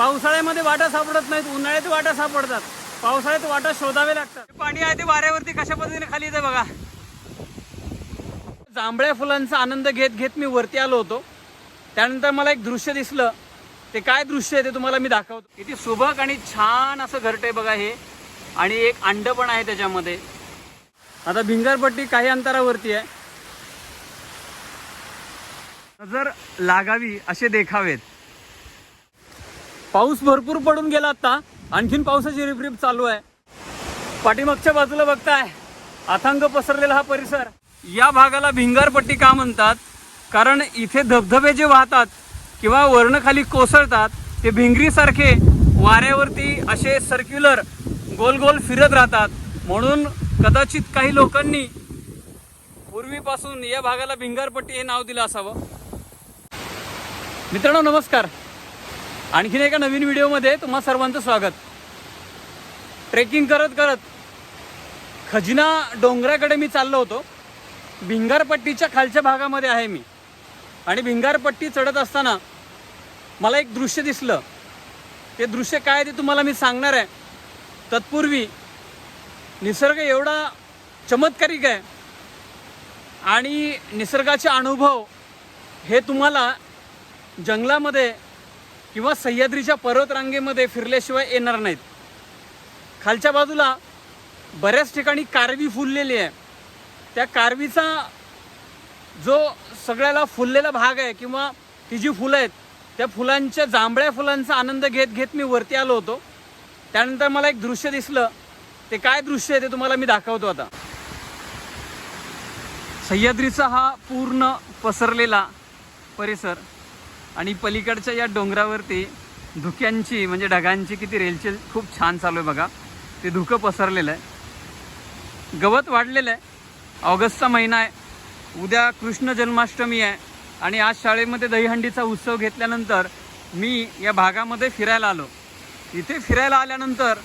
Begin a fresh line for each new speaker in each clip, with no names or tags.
पावसाळ्यामध्ये वाटा सापडत नाहीत उन्हाळ्यात वाटा सापडतात. पावसाळ्यात वाटा शोधावे लागतात. पाणी आहे ते वाऱ्यावरती कशा पद्धतीने खाली येते बघा. जांभळ्या फुलांचा आनंद घेत घेत मी वरती आलो होतो. त्यानंतर मला एक दृश्य दिसलं. ते काय दृश्य आहे ते तुम्हाला मी दाखवतो. किती सुबक आणि छान असं घरट आहे बघा हे. आणि एक अंड पण आहे त्याच्यामध्ये. आता भिंगारपट्टी काही अंतरावरती आहे. नजर लागावी असे देखावेत. पाऊस भरपूर पडून गेला आता. आणखीन पावसाची रिपरिप चालू आहे. पाठीमागच्या बाजूला बघताय. अथांग पसरलेला हा परिसर. या भागाला भिंगारपट्टी का म्हणतात? कारण इथे धबधबे जे वाहतात किंवा वर्ण खाली कोसळतात ते भिंगरीसारखे वाऱ्यावरती असे सर्क्युलर गोल गोल फिरत राहतात. म्हणून कदाचित काही लोकांनी पूर्वीपासून या भागाला भिंगारपट्टी हे नाव दिलं असावं. मित्रांनो नमस्कार. आणखीन एका नवीन व्हिडिओमध्ये तुम्हा सर्वांचं स्वागत. ट्रेकिंग करत करत खजिना डोंगराकडे मी चाललो होतो. भिंगारपट्टीच्या खालच्या भागामध्ये आहे मी. आणि भिंगारपट्टी चढत असताना मला एक दृश्य दिसलं. ते दृश्य काय आहे ते तुम्हाला मी सांगणार आहे. तत्पूर्वी निसर्ग एवढा चमत्कारिक आहे. आणि निसर्गाचे अनुभव हे तुम्हाला जंगलामध्ये किंवा सह्याद्रीच्या पर्वतरांगेमध्ये फिरल्याशिवाय येणार नाहीत. खालच्या बाजूला बऱ्याच ठिकाणी कारवी फुललेली आहे. त्या कारवीचा जो सगळ्याला फुललेला भाग आहे किंवा ती जी फुलं आहेत त्या फुलांच्या जांभळ्या फुलांचा आनंद घेत घेत मी वरती आलो होतो. त्यानंतर मला एक दृश्य दिसलं. ते काय दृश्य आहे ते तुम्हाला मी दाखवतो आता. सह्याद्रीचा हा पूर्ण पसरलेला परिसर. आणि पलीकडच्या या डोंगरावरती धुक्यांची म्हणजे ढगांची किती रेलचेल खूप छान चालू आहे बघा. ते धुकं पसरलेलं आहे. गवत वाढलेलं आहे. ऑगस्टचा महिना आहे. उद्या कृष्ण जन्माष्टमी आहे. आणि आज शाळेमध्ये दहीहंडीचा उत्सव घेतल्यानंतर मी या भागामध्ये फिरायला आलो. इथे फिरायला आल्यानंतर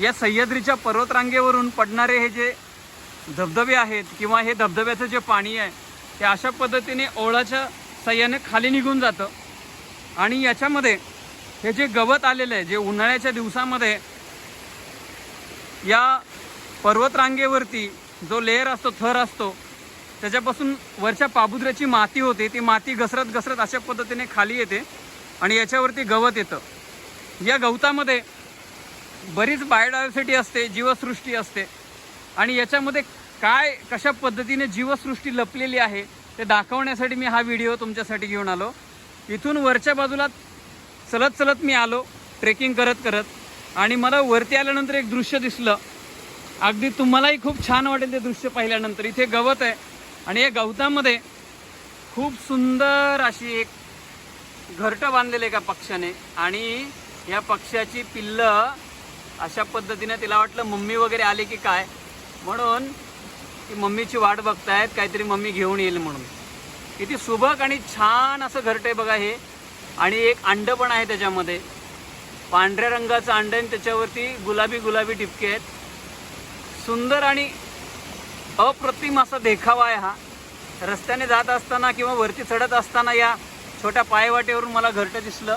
या सह्याद्रीच्या पर्वतरांगेवरून पडणारे हे जे धबधबे आहेत किंवा हे धबधब्याचं जे पाणी आहे ते अशा पद्धतीने ओळाच्या सह्याने खाली निघून जातं. आणि याच्यामध्ये हे जे गवत आलेलं आहे जे उन्हाळ्याच्या दिवसामध्ये या पर्वतरांगेवरती जो लेअर असतो थर असतो त्याच्यापासून वरच्या पाबुद्र्याची माती होते. ती माती घसरत घसरत अशा पद्धतीने खाली येते आणि याच्यावरती गवत येतं. या गवतामध्ये बरीच बायोडायव्हर्सिटी असते जीवसृष्टी असते. आणि याच्यामध्ये काय कशा पद्धतीने जीवसृष्टी लपलेली आहे ते दाखवण्यासाठी मी हा व्हिडिओ तुमच्यासाठी घेऊन आलो. इथून वरच्या बाजूला चलत चलत मी आलो ट्रेकिंग करत करत. आणि मला वरती आल्यानंतर एक दृश्य दिसलं. अगदी तुम्हालाही खूप छान वाटेल ते दृश्य पाहिल्यानंतर. इथे गवत आहे आणि या गवतामध्ये खूप सुंदर अशी एक घरटं बांधलेलं एका पक्षाने आणि या पक्षाची पिल्लं अशा पद्धतीने तिला वाटलं मम्मी वगैरे आली की काय? म्हणून ती मम्मीची वाट बघतायत काहीतरी मम्मी घेऊन येईल म्हणून. किती सुबक आणि छान असं घरटं आहे बघा हे. आणि एक अंड पण आहे त्याच्यामध्ये. पांढऱ्या रंगाचं अंड आणि त्याच्यावरती गुलाबी गुलाबी टिपके आहेत. सुंदर आणि अप्रतिम असा देखावा आहे हा. रस्त्याने जात असताना किंवा वरती चढत असताना या छोट्या पायवाटेवरून मला घरटं दिसलं.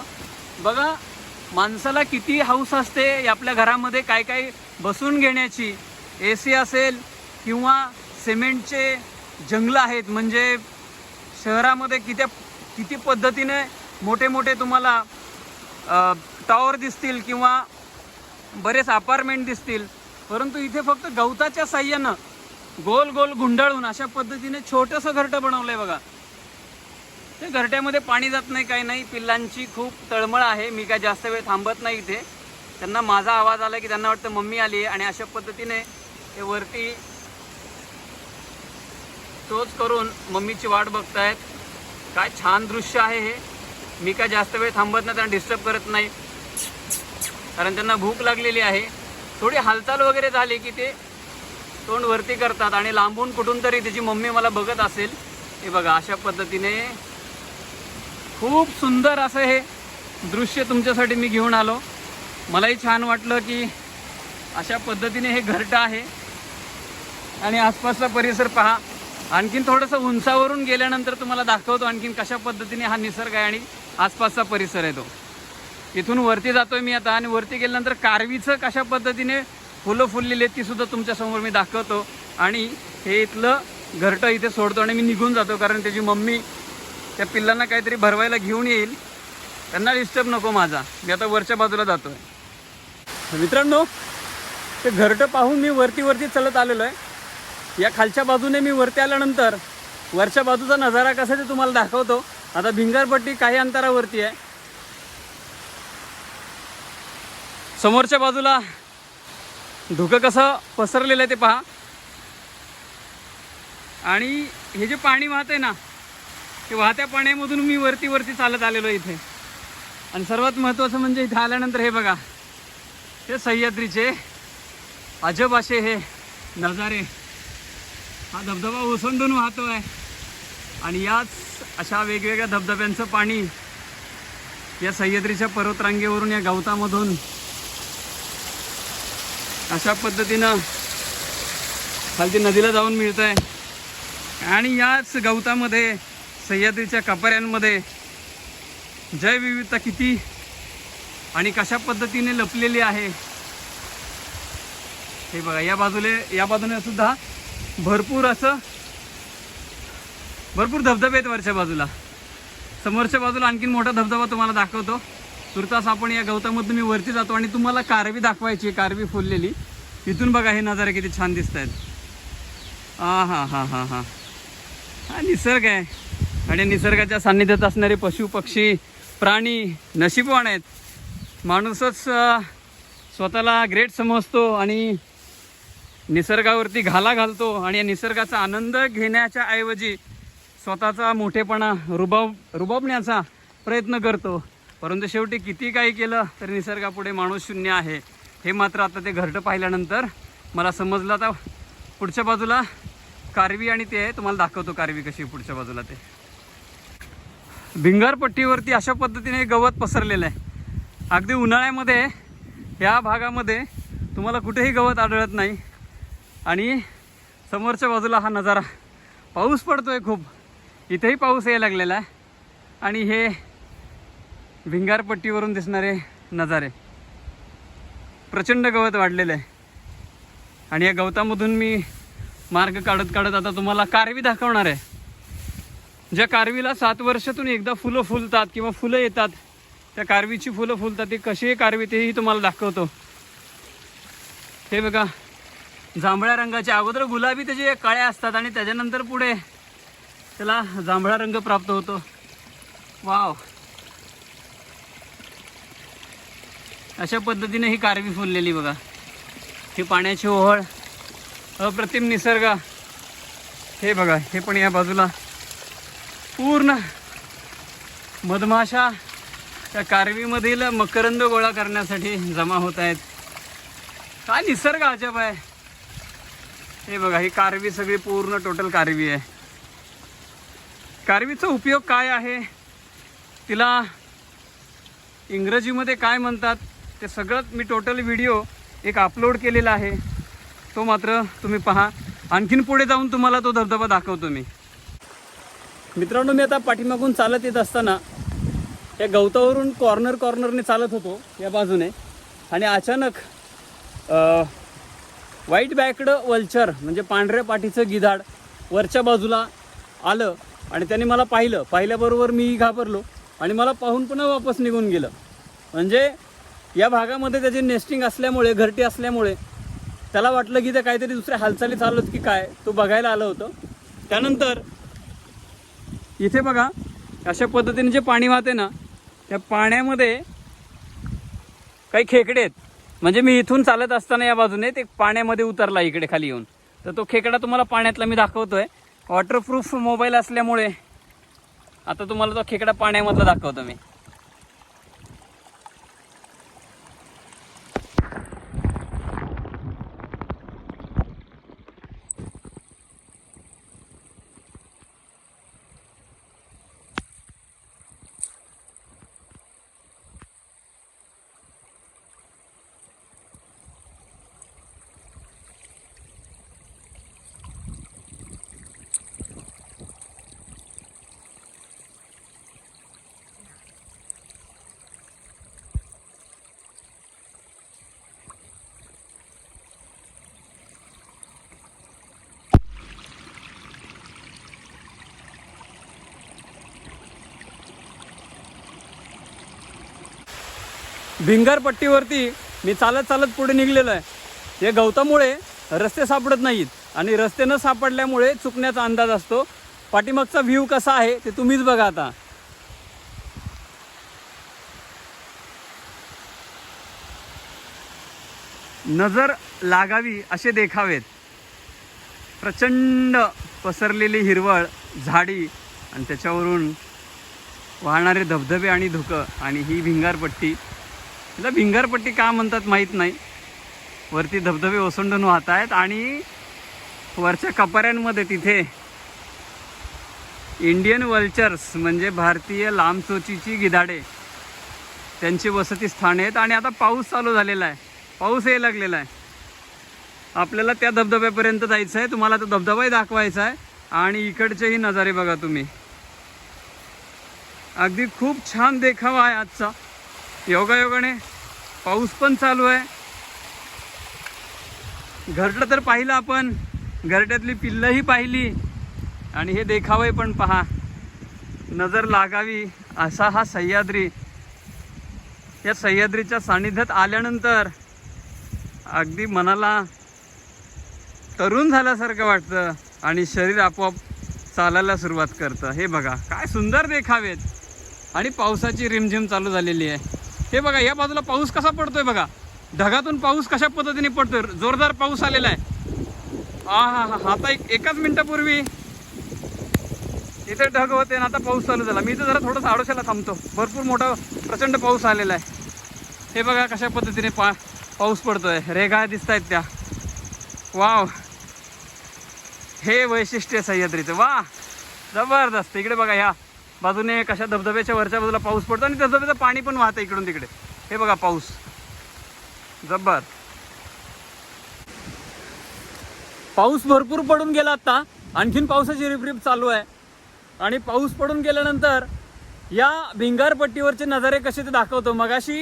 बघा माणसाला किती हाऊस असते आपल्या घरामध्ये काय काय बसून घेण्याची. ए सी असेल किंवा सिमेंटचे जंगलं आहेत म्हणजे शहरामध्ये किती किती पद्धतीने मोठे मोठे तुम्हाला टॉवर दिसतील किंवा बरेच अपार्टमेंट दिसतील परंतु इथे फक्त गवताच्या साह्यानं गोल गोल गुंडाळून अशा पद्धतीने छोटंसं घरटं बनवलं आहे बघा. ते घरट्यामध्ये पाणी जात नाही काही नाही. पिल्लांची खूप तळमळ आहे. मी काय जास्त वेळ थांबत नाही इथे. त्यांना माझा आवाज आला की त्यांना वाटतं मम्मी आली आहे आणि अशा पद्धतीने ते वरती तोच करून मम्मीची वाट बघतायत. काय छान दृश्य आहे हे. मी काय जास्त वेळ थांबत नाही त्यांना डिस्टर्ब करत नाही. कारण त्यांना भूक लागलेली आहे. थोडी हालचाल वगैरे झाली की ते तोंड वरती करतात आणि लांबून कुठून तरी त्याची मम्मी मला बघत असेल. हे बघा अशा पद्धतीने खूप सुंदर असं हे दृश्य तुमच्यासाठी मी घेऊन आलो. मलाही छान वाटलं की अशा पद्धतीने हे घरटं आहे. आणि आसपासचा परिसर पहा. आणखीन थोडंसं उंचावरून गेल्यानंतर तुम्हाला दाखवतो आणखीन कशा पद्धतीने हा निसर्ग आहे आणि आसपासचा परिसर आहे तो. इथून वरती जातोय मी आता आणि वरती गेल्यानंतर कारवीचं कशा पद्धतीने फुलं फुललेली आहेत ती सुद्धा तुमच्यासमोर मी दाखवतो. आणि हे इथलं घरटं इथे सोडतो आणि मी निघून जातो कारण त्याची मम्मी त्या पिल्लांना काहीतरी भरवायला घेऊन येईल. त्यांना डिस्टर्ब नको माझा. मी आता वरच्या बाजूला जातोय. मित्रांनो ते घरटं पाहून मी वरती वरती चलत आलेलो आहे. या खालच्या बाजूने मी वरती आल्यानंतर वरच्या बाजूचा नजारा कसा ते तुम्हाला दाखवतो. आता भिंगारपट्टी काही अंतरावरती आहे. समोरच्या बाजूला धुकं कसं पसरलेलं आहे ते पहा. आणि हे जे पाणी वाहत आहे ना ते वाहत्या पाण्यामधून मी वरती वरती चालत आलेलो आहे इथे. आणि सर्वात महत्त्वाचं म्हणजे इथे आल्यानंतर हे बघा हे सह्याद्रीचे अजब असे हे नजारे. हा धबधबा ओसंडून वाहतो आहे आणि याच अशा वेगवेगळ्या धबधब्यांचं पाणी या सह्याद्रीच्या पर्वतरांगेवरून या गवतामधून अशा पद्धतीनं खालती नदीला जाऊन मिळत आहे आणि याच गवतामध्ये सह्याद्रीच्या कपाऱ्यांमध्ये जैवविविधता किती आणि कशा पद्धतीने लपलेली आहे हे बघा. या बाजूले या बाजूने सुद्धा भरपूर असं भरपूर धबधबे आहेत वरच्या बाजूला. समोरच्या बाजूला आणखीन मोठा धबधबा तुम्हाला दाखवतो. तुर्तास आपण या गवतामधून मी वरती जातो आणि तुम्हाला कारवी दाखवायची आहे, कारवी फुललेली. इथून बघा हे नजारे किती छान दिसत आहेत हा हा हा हा. हां हा निसर्ग आहे. आणि निसर्गाच्या सान्निध्यात असणारे पशु पक्षी प्राणी नशीबवान आहेत. माणूसच स्वतःला ग्रेट समजतो आणि निसर्गावरती घाला घालतो आणि या निसर्गाचा आनंद घेण्याच्या ऐवजी स्वतःचा मोठेपणा रुबाब रुबाबण्याचा प्रयत्न करतो. परंतु शेवटी किती काही केलं तरी निसर्गापुढे माणूस शून्य आहे. हे मात्र आता ते घरटं पाहिल्यानंतर मला समजलं आता. पुढच्या बाजूला कारवी आणि ते आहे. तुम्हाला दाखवतो कारवी कशी आहे पुढच्या बाजूला ते. भिंगारपट्टीवरती अशा पद्धतीने गवत पसरलेलं आहे. अगदी उन्हाळ्यामध्ये या भागामध्ये तुम्हाला कुठेही गवत आढळत नाही. आणि समोरच्या बाजूला हा नजारा. पाऊस पडतोय खूप. इथेही पाऊस यायला लागलेला आहे. आणि हे भिंगारपट्टीवरून दिसणारे नजारे. प्रचंड गवत वाढलेलं आहे. आणि या गवतामधून मी मार्ग काढत काढत आता तुम्हाला कारवी दाखवणार आहे. ज्या कारवीला सात वर्षातून एकदा फुलं फुलतात किंवा फुलं येतात त्या कारवीची फुलं फुलतात ती कशी कारवी तेही तुम्हाला दाखवतो. हे बघा जांभळ्या रंगाचे. अगोदर गुलाबी त्याचे काळ्या असतात आणि त्याच्यानंतर पुढे त्याला जांभळा रंग प्राप्त होतो. वाव. अशा पद्धतीने ही कारवी फुललेली बघा. ही पाण्याची ओहळ अप्रतिम निसर्ग. हे बघा हे पण या बाजूला पूर्ण मधमाशा त्या कारवीमधील मकरंद गोळा करण्यासाठी जमा होत आहेत. काय निसर्ग अजब आहे. हे बघा ही कारवी सगळी पूर्ण टोटल कारवी आहे. कारवीचा उपयोग काय आहे? तिला इंग्रजीमध्ये काय म्हणतात? ते सगळं मी टोटल व्हिडिओ एक अपलोड केलेला आहे. तो मात्र तुम्ही पहा. आणखीन पुढे जाऊन तुम्हाला तो धबधबा दाखवतो मी. मित्रांनो मी आता पाठीमागून चालत येत असताना या गवतावरून कॉर्नर कॉर्नरने चालत होतो या बाजूने. आणि अचानक व्हाईट बॅकड वल्चर म्हणजे पांढऱ्या पाठीचं गिधाड वरच्या बाजूला आलं आणि त्याने मला पाहिलं. पाहिल्याबरोबर मी घाबरलो आणि मला पाहून पुन्हा वापस निघून गेलं. म्हणजे या भागामध्ये त्याची नेस्टिंग असल्यामुळे घरटी असल्यामुळे त्याला वाटलं की ते काहीतरी दुसऱ्या हालचाली चालत की काय तो बघायला आलं होतं. त्यानंतर इथे बघा अशा पद्धतीने जे पाणी वाहते ना त्या पाण्यामध्ये काही खेकडे आहेत. म्हणजे मी इथून चालत असताना या बाजूने ते पाण्यामध्ये उतरला इकडे खाली येऊन. तर तो खेकडा तुम्हाला पाण्यातला मी दाखवतोय. वॉटरप्रूफ मोबाईल असल्यामुळे आता तुम्हाला तो खेकडा पाण्यामधला दाखवतो मी. भिंगार पट्टीवरती मी चालत चालत पुढे निघलेलो आहे. हे गवतामुळे रस्ते सापडत नाहीत आणि रस्ते न सापडल्यामुळे चुकण्याचा अंदाज असतो. पाठीमागचा व्ह्यू कसा आहे ते तुम्हीच बघा आता. नजर लागावी असे देखावेत. प्रचंड पसरलेली हिरवळ झाडी आणि त्याच्यावरून वाहणारे धबधबे आणि धुकं आणि ही भिंगारपट्टी तिला भिंगारपट्टी का म्हणतात माहीत नाही. वरती धबधबे ओसंडून वाहत आहेत आणि वरच्या कपाऱ्यांमध्ये तिथे इंडियन वल्चर्स म्हणजे भारतीय लांबचोचीची गिधाडे त्यांची वसती स्थान आहेत. आणि आता पाऊस चालू झालेला आहे. पाऊस यायला लागलेला आहे. आपल्याला त्या धबधब्यापर्यंत जायचं आहे. तुम्हाला तो धबधबाही दाखवायचा आहे. आणि इकडचेही नजारे बघा तुम्ही. अगदी खूप छान देखावा आहे आजचा. योगायोगाने पाऊस पण चालू आहे. घरटं तर पाहिलं आपण. घरट्यातली पिल्लंही पाहिली. आणि हे देखावे पण पहा. नजर लागावी असा हा सह्याद्री. या सह्याद्रीच्या सानिध्यात आल्यानंतर अगदी मनाला तरुण झाल्यासारखं वाटतं आणि शरीर आपोआप चालायला सुरुवात करतं. हे बघा काय सुंदर देखावेत. आणि पावसाची रिमझिम चालू झालेली आहे. हे बघा या बाजूला पाऊस कसा पडतोय बघा. ढगातून पाऊस कशा पद्धतीने पडतोय? जोरदार पाऊस आलेला आहे. हा हा हा. आता एक एकाच मिनिटापूर्वी इथे ढग होते आणि आता पाऊस चालू झाला. मी इथं जरा थोडंसं आडोशाला थांबतो. भरपूर मोठा प्रचंड पाऊस आलेला आहे. हे बघा कशा पद्धतीने पा पाऊस पडतोय. रेगा दिसत आहेत त्या. वाव. हे वैशिष्ट्य सह्याद्रीचं. वा! जबरदस्त. इकडे बघा ह्या. बाजूने कशा धबधब्याच्या वरच्या बाजूला पाऊस पडतो आणि धबधब्याचं पाणी पण वाहतं इकडून तिकडे. हे बघा पाऊस. जब्बर. पाऊस भरपूर पडून गेला आता आणखीन पावसाची रिपरिप चालू आहे. आणि पाऊस पडून गेल्यानंतर या भिंगार पट्टीवरचे नजारे कसे ते दाखवतो. मगाशी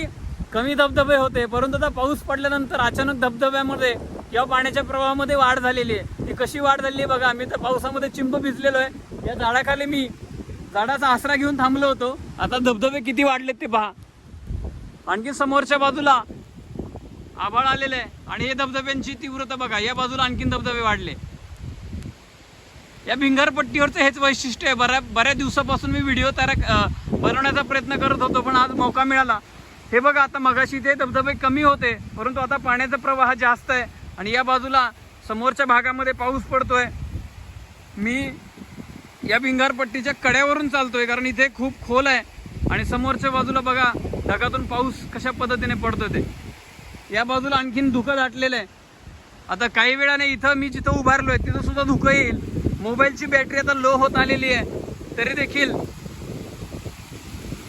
कमी धबधबे होते परंतु आता पाऊस पडल्यानंतर अचानक धबधब्यामध्ये किंवा पाण्याच्या प्रवाहामध्ये वाढ झालेली आहे. ती कशी वाढ झालेली आहे बघा. मी तर पावसामध्ये चिंब भिजलेलो आहे. या झाडाखाली मी झाडाचा आसरा घेऊन थांबलो होतो. आता धबधबे किती वाढलेत ते पहा. आणखी समोरच्या बाजूला आभाळ आलेलं आहे. आणि हे धबधब्यांची तीव्रता बघा या बाजूला आणखीन धबधबे वाढले. या भिंगारपट्टीवरचं हेच वैशिष्ट्य आहे. बऱ्या बऱ्याच दिवसापासून मी व्हिडिओ तयार बनवण्याचा प्रयत्न करत होतो पण आज मौका मिळाला. हे बघा आता मगाशी ते धबधबे कमी होते परंतु आता पाण्याचा प्रवाह जास्त आहे. आणि या बाजूला समोरच्या भागामध्ये पाऊस पडतोय. मी या भिंगारपट्टीच्या कड्यावरून चालतोय कारण इथे खूप खोल आहे. आणि समोरच्या बाजूला बघा ढगातून पाऊस कशा पद्धतीने पडतोय ते. या बाजूला आणखीन धुकं दाटलेलं आहे. आता काही वेळाने इथं मी जिथं उभारलोय तिथं सुद्धा धुकं येईल. मोबाईलची बॅटरी आता लो होत आलेली आहे. तरी देखील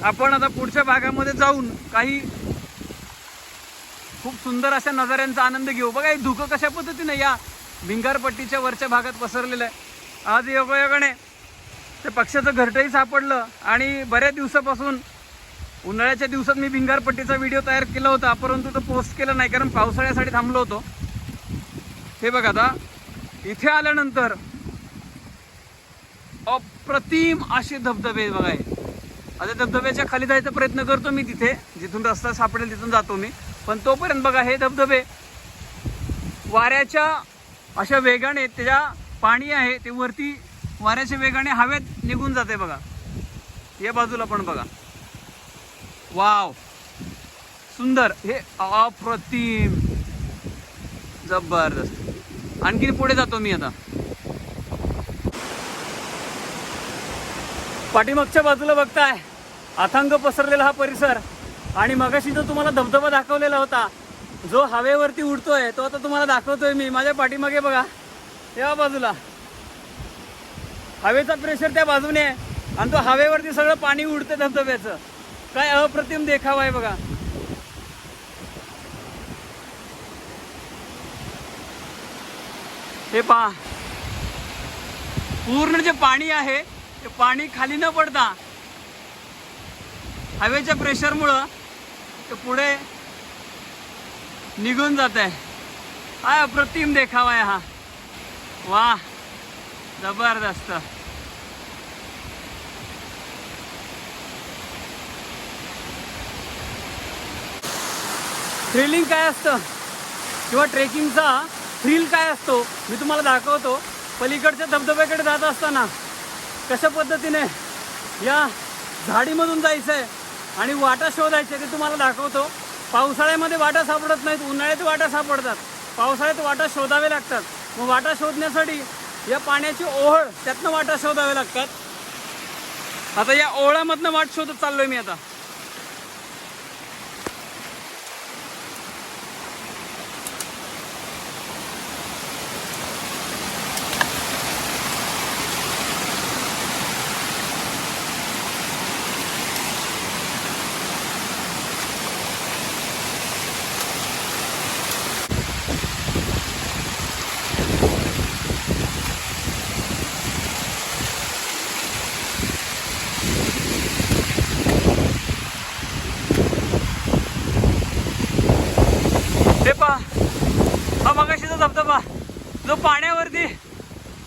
आपण आता पुढच्या भागामध्ये जाऊन काही खूप सुंदर अशा नजाऱ्यांचा आनंद घेऊ. बघा हे धुकं कशा पद्धतीने या भिंगारपट्टीच्या वरच्या भागात पसरलेलं आहे. आज योगायोगाने ते पक्षाचं घरटंही सापडलं आणि बऱ्याच दिवसापासून उन्हाळ्याच्या दिवसात मी भिंगारपट्टीचा व्हिडिओ तयार केला होता परंतु तो पोस्ट केला नाही कारण पावसाळ्यासाठी थांबलो होतो. हे बघा आता इथे आल्यानंतर अप्रतिम असे धबधबे बघाय बघा आता धबधब्याच्या खाली जायचा प्रयत्न करतो मी तिथे जिथून रस्ता सापडेल तिथून जातो मी. पण तोपर्यंत बघा हे धबधबे वाऱ्याच्या अशा वेगाने त्याच्या पाणी आहे ते वरती वाऱ्याच्या वेगाने हवेत निघून जाते बघा. या बाजूला पण बघा. वाव. सुंदर. हे अप्रतिम. जबरदस्त. आणखीन पुढे जातो मी आता. पाठीमागच्या बाजूला बघताय. अथांग पसरलेला हा परिसर. आणि मगाशी जो तुम्हाला धबधबा दाखवलेला होता जो हवेवरती उडतोय तो आता तुम्हाला दाखवतोय मी. माझ्या पाठीमागे बघा. या बाजूला. हवेचा प्रेशर त्या बाजूने आहे. आणि तो हवेवरती सगळं पाणी उडतं धबधब्याचं. काय अप्रतिम देखावा आहे बघा. हे पहा. पूर्ण जे पाणी आहे ते पाणी खाली न पडता हवेच्या प्रेशरमुळं ते पुढे निघून जात आहे. हा अप्रतिम देखावा आहे हा. वा जबरदस्त. थ्रिलिंग काय असतं? किंवा ट्रेकिंगचा थ्रिल काय असतो? मी तुम्हाला दाखवतो. पलीकडच्या धबधब्याकडे जात असताना कशा पद्धतीने या झाडीमधून जायचं आहे आणि वाटा शोधायच्या ते तुम्हाला दाखवतो. पावसाळ्यामध्ये वाटा सापडत नाहीत उन्हाळ्यात वाटा सापडतात. पावसाळ्यात वाटा शोधावे लागतात. मग वाटा शोधण्यासाठी या पाण्याची ओहळ त्यातनं वाटा शोधावे लागतात. आता या ओहळामधनं वाट शोधत चाललोय मी आता हे पहा हा मगाशीचा धबधबा जो पाण्यावरती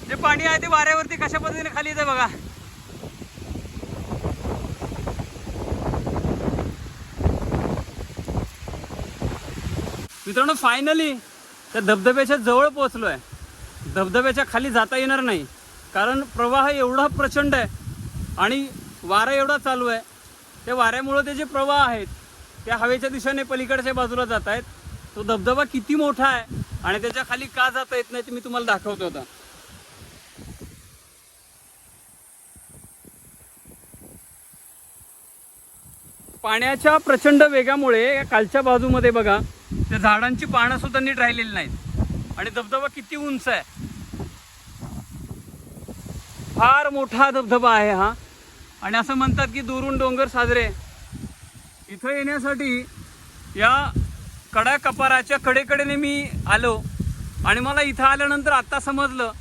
जे पाणी आहे ते वाऱ्यावरती कशा पद्धतीने खाली येतं बघा. मित्रांनो फायनली त्या धबधब्याच्या जवळ पोहोचलोय. धबधब्याच्या खाली जाता येणार नाही. कारण प्रवाह एवढा प्रचंड आहे आणि वारा एवढा चालू आहे. त्या वाऱ्यामुळं ते जे प्रवाह आहेत त्या हवेच्या दिशेने पलीकडच्या बाजूला जात आहेत तो धबधबा किती मोठा आहे आणि त्याच्याखाली का जाता येत नाही ते मी तुम्हाला दाखवतो आता. पाण्याच्या प्रचंड वेगामुळे या कालच्या बाजूमध्ये बघा त्या झाडांची पानं सुद्धा नीट राहिलेली नाहीत. आणि धबधबा किती उंच आहे. फार मोठा धबधबा आहे हा. आणि असं म्हणतात की दुरून डोंगर साजरे. इथं येण्यासाठी या कडा कपाराच्या कडेकडेने मी आलो आणि मला इथं आल्यानंतर आत्ता समजलं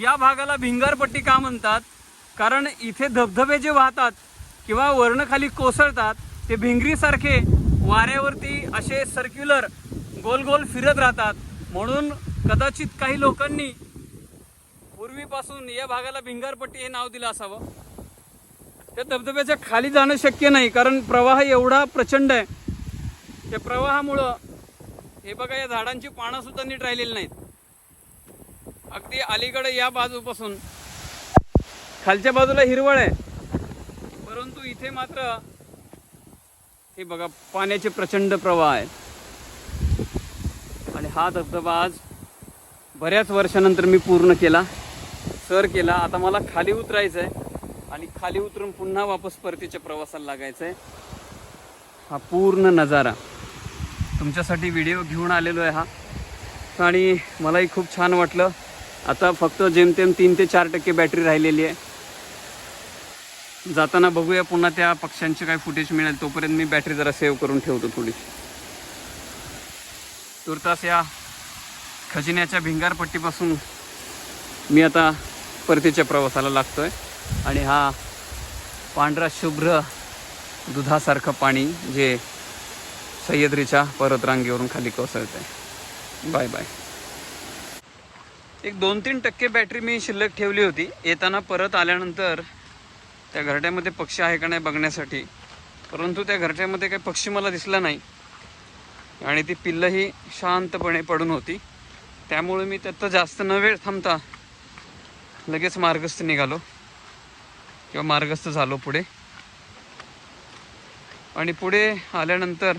या भागाला भिंगारपट्टी का म्हणतात? कारण इथे धबधबे जे वाहतात किंवा वर्णखाली कोसळतात ते भिंगरीसारखे वाऱ्यावरती असे सर्क्युलर गोल गोल फिरत राहतात. म्हणून कदाचित काही लोकांनी पूर्वीपासून या भागाला भिंगारपट्टी हे नाव दिलं असावं. त्या धबधब्याच्या खाली जाणं शक्य नाही कारण प्रवाह एवढा प्रचंड आहे. त्या प्रवाहामुळं हे बघा या झाडांची पानं सुद्धा नीट राहिलेली नाहीत. अगदी अलीकडे या बाजूपासून. खालच्या बाजूला हिरवळ आहे. परंतु इथे मात्र हे बघा पाण्याचे प्रचंड प्रवाह आहे आणि हा धबधबा आज बऱ्याच वर्षानंतर मी पूर्ण केला सर केला. आता मला खाली उतरायचं आहे आणि खाली उतरून पुन्हा वापस परतीच्या प्रवासाला लागायचं आहे हा पूर्ण नजारा. तुमच्यासाठी व्हिडिओ घेऊन आलेलो आहे हा. आणि मलाही खूप छान वाटलं. आता फक्त जेमतेम तीन ते चार टक्के बॅटरी राहिलेली आहे. जाताना बघूया पुन्हा त्या पक्ष्यांचे काय फुटेज मिळेल. तोपर्यंत मी बॅटरी जरा सेव्ह करून ठेवतो थोडी. तुर्तास या खजिन्याच्या भिंगारपट्टीपासून मी आता परतीच्या प्रवासाला लागतो आहे आणि हा पांढरा शुभ्र दुधासारखं पाणी जे सह्याद्रीच्या पर्वतरांगेवरून खाली कोसळते बाय बाय एक दोन तीन टक्के बॅटरी मी शिल्लक ठेवली होती. येताना परत आल्यानंतर त्या घरट्यामध्ये पक्षी आहे का नाही बघण्यासाठी परंतु त्या घरट्यामध्ये काही पक्षी मला दिसला नाही. आणि ती पिल्लंही शांतपणे पडून होती. त्यामुळे मी त्यात जास्त न वेळ थांबता लगेच मार्गस्थ निघालो. किंवा मार्गस्थ झालो पुढे. आणि पुढे आल्यानंतर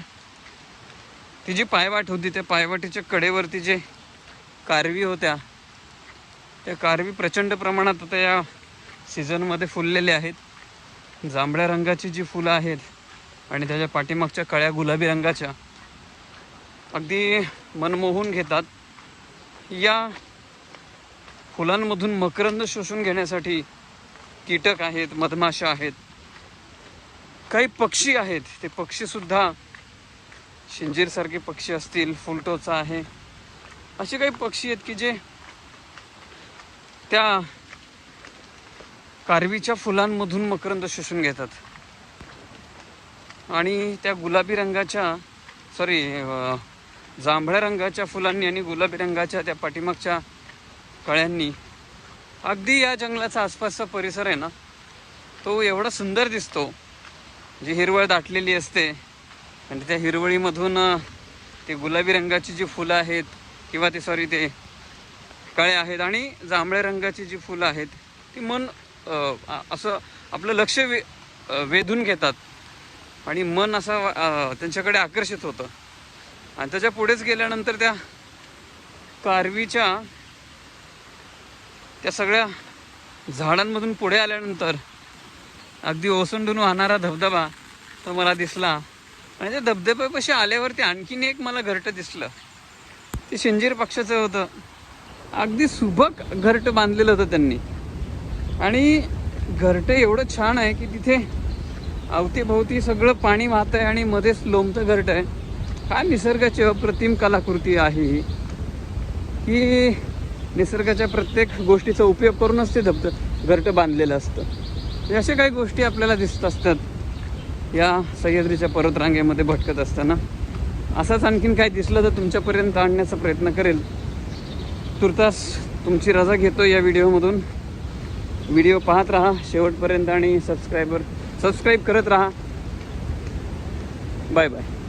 ती जी पायवाट होती त्या पायवाटीच्या कडेवरती जे कारवी होत्या त्या कारवी प्रचंड प्रमाणात आता या सीझनमध्ये फुललेल्या आहेत. जांभळ्या रंगाची जी फुलं आहेत आणि त्याच्या पाठीमागच्या कळ्या गुलाबी रंगाच्या अगदी मनमोहून घेतात. या फुलांमधून मकरंद शोषून घेण्यासाठी कीटक आहेत मधमाशा आहेत काही पक्षी आहेत ते पक्षीसुद्धा शिंजीरसारखे पक्षी असतील फुलटोचा आहे. असे काही पक्षी आहेत की जे त्या कारवीच्या फुलांमधून मकरंद शोषून घेतात. आणि त्या गुलाबी रंगाच्या सॉरी जांभळ्या रंगाच्या फुलांनी आणि गुलाबी रंगाच्या त्या पाठीमागच्या कळ्यांनी अगदी या जंगलाचा आसपासचा परिसर आहे ना तो एवढा सुंदर दिसतो. जी हिरवळ दाटलेली असते आणि त्या हिरवळीमधून ते गुलाबी रंगाची जी फुलं आहेत किंवा ते सॉरी ते काळे आहेत आणि जांभळ्या रंगाची जी फुलं आहेत ती मन असं आपलं लक्ष वे वेधून घेतात. आणि मन असं त्यांच्याकडे आकर्षित होतं. आणि त्याच्या पुढेच गेल्यानंतर त्या कारवीच्या त्या सगळ्या झाडांमधून पुढे आल्यानंतर अगदी ओसंडून वाहणारा धबधबा तो मला दिसला. आणि त्या धबधब्यापाशी आल्यावरती आणखीन एक मला घरटं दिसलं. ते शिंजीर पक्षाचं होतं. अगदी सुबक घरटं बांधलेलं होतं त्यांनी. आणि घरटं एवढं छान आहे की तिथे अवतीभोवती सगळं पाणी वाहत आहे आणि मध्येच लोंबतं घरटं आहे. काय निसर्गाची अप्रतिम कलाकृती आहे ही. की निसर्गाच्या प्रत्येक गोष्टीचा उपयोग करूनच ते धबधब घरटं बांधलेलं असतं. अशा काही गोष्टी आपल्याला दिसत असतात. या सह्याद्रीच्या पर्वतरांगेमध्ये भटकत असताना असंच आणखीन काय दिसलं तर तुमच्यापर्यंत आणण्याचा प्रयत्न करेल. तुर्तास तुमची रजा घेतो या व्हिडिओमधून. व्हिडिओ पाहत राहा शेवटपर्यंत आणि सबस्क्रायबर सबस्क्राईब करत राहा. Bye bye